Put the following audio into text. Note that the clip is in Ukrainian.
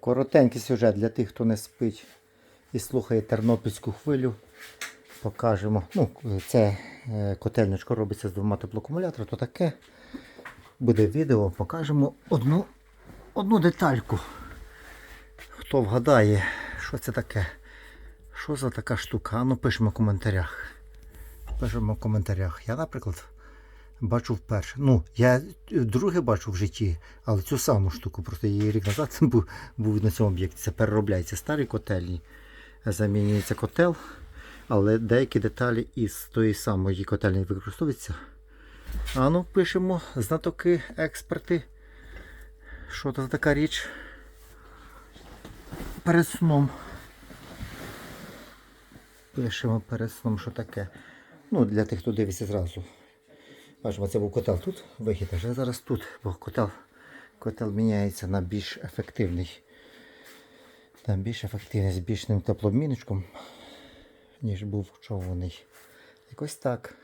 Коротенький сюжет для тих, хто не спить і слухає тернопільську хвилю. Покажемо. Ну, це е, котельничко робиться з двома теплоакумуляторами, то таке. Буде відео, покажемо одну, одну детальку. Хто вгадає, що це таке? Що за така штука? Ну пишемо в коментарях. Пишемо в коментарях. Я, наприклад, бачу вперше. Ну, я друге бачу в житті, але цю саму штуку, просто її рік назад був, був на цьому об'єкті. Це переробляється старі котельні, замінюється котел, але деякі деталі із тої самої котельні використовуються. А ну, пишемо знатоки, експерти. Що це за така річ? Перед сном. Пишемо перед сном, що таке. Ну, для тих, хто дивиться зразу. Бачимо, це був котел тут, вихід, а зараз тут, бо котел, котел міняється на більш ефективний. На більш ефективний, з більшим теплообмінничком, ніж був човний. Якось так.